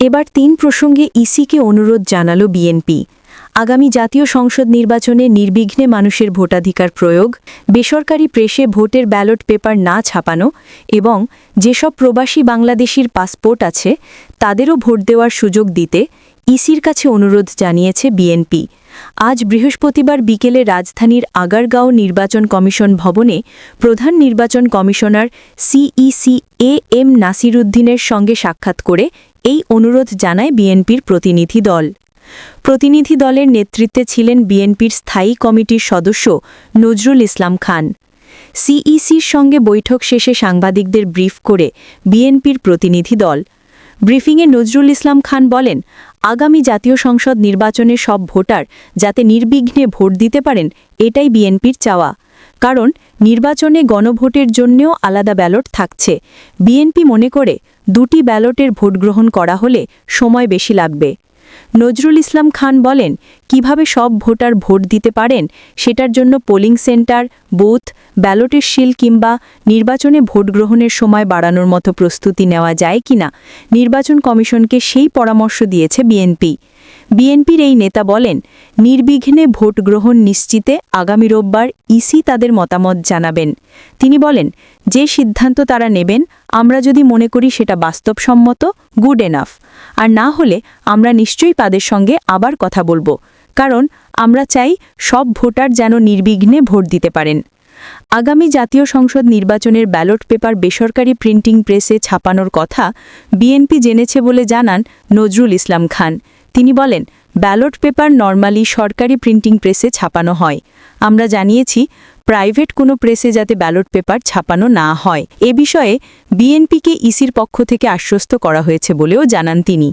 এবার তিন প্রসঙ্গে ইসিকে অনুরোধ জানাল বিএনপি। আগামী জাতীয় সংসদ নির্বাচনে নির্বিঘ্নে মানুষের ভোটাধিকার প্রয়োগ, বেসরকারি প্রেসে ভোটের ব্যালট পেপার না ছাপানো এবং যেসব প্রবাসী বাংলাদেশির পাসপোর্ট আছে, তাদেরও ভোট দেওয়ার সুযোগ দিতে ইসির কাছে অনুরোধ জানিয়েছে বিএনপি। আজ বৃহস্পতিবার বিকেলে রাজধানীর আগারগাঁও নির্বাচন কমিশন ভবনে প্রধান নির্বাচন কমিশনার সিইসি এ এম নাসিরুদ্দিনের সঙ্গে সাক্ষাৎ করে এই অনুরোধ জানায় বিএনপির প্রতিনিধি দল। প্রতিনিধি দলের নেতৃত্বে ছিলেন বিএনপির স্থায়ী কমিটির সদস্য নজরুল ইসলাম খান। সিইসির সঙ্গে বৈঠক শেষে সাংবাদিকদের ব্রিফ করে বিএনপির প্রতিনিধি দল। ব্রিফিংয়ে নজরুল ইসলাম খান বলেন, আগামী জাতীয় সংসদ নির্বাচনে সব ভোটার যাতে নির্বিঘ্নে ভোট দিতে পারেন, এটাই বিএনপির চাওয়া। কারণ, নির্বাচনে গণভোটের জন্যও আলাদা ব্যালট থাকছে। বিএনপি মনে করে, দুটি ব্যালটের ভোট গ্রহণ করা হলে সময় বেশি লাগবে। নজরুল ইসলাম খান বলেন, কীভাবে সব ভোটার ভোট দিতে পারেন, সেটার জন্য পোলিং সেন্টার, বুথ, ব্যালটের শিল কিংবা নির্বাচনে ভোট গ্রহণের সময় বাড়ানোর মতো প্রস্তুতি নেওয়া যায় কিনা নির্বাচন কমিশনকে সেই পরামর্শ দিয়েছে বিএনপি। বিএনপির এই নেতা বলেন, নির্বিঘ্নে ভোট গ্রহণ নিশ্চিতে আগামী রোববার ইসি তাদের মতামত জানাবেন। তিনি বলেন যে সিদ্ধান্ত তারা নেবেন, আমরা যদি মনে করি সেটা বাস্তবসম্মত গুড এনাফ আর না হলে আমরা নিশ্চয়ই তাদের সঙ্গে আবার কথা বলব, কারণ আমরা চাই সব ভোটার যেন নির্বিঘ্নে ভোট দিতে পারেন। আগামী জাতীয় সংসদ নির্বাচনের ব্যালট পেপার বেসরকারি প্রিন্টিং প্রেসে ছাপানোর কথা বিএনপি জেনেছে বলে জানান নজরুল ইসলাম খান। তিনি বলেন, ব্যালট পেপার নর্মালি সরকারি প্রিন্টিং প্রেসে ছাপানো হয়। আমরা জানিয়েছি প্রাইভেট কোনো প্রেসে যাতে ব্যালট পেপার ছাপানো না হয়। এ বিষয়ে বিএনপিকে ইসির পক্ষ থেকে আশ্বস্ত করা হয়েছে বলেও জানান তিনি।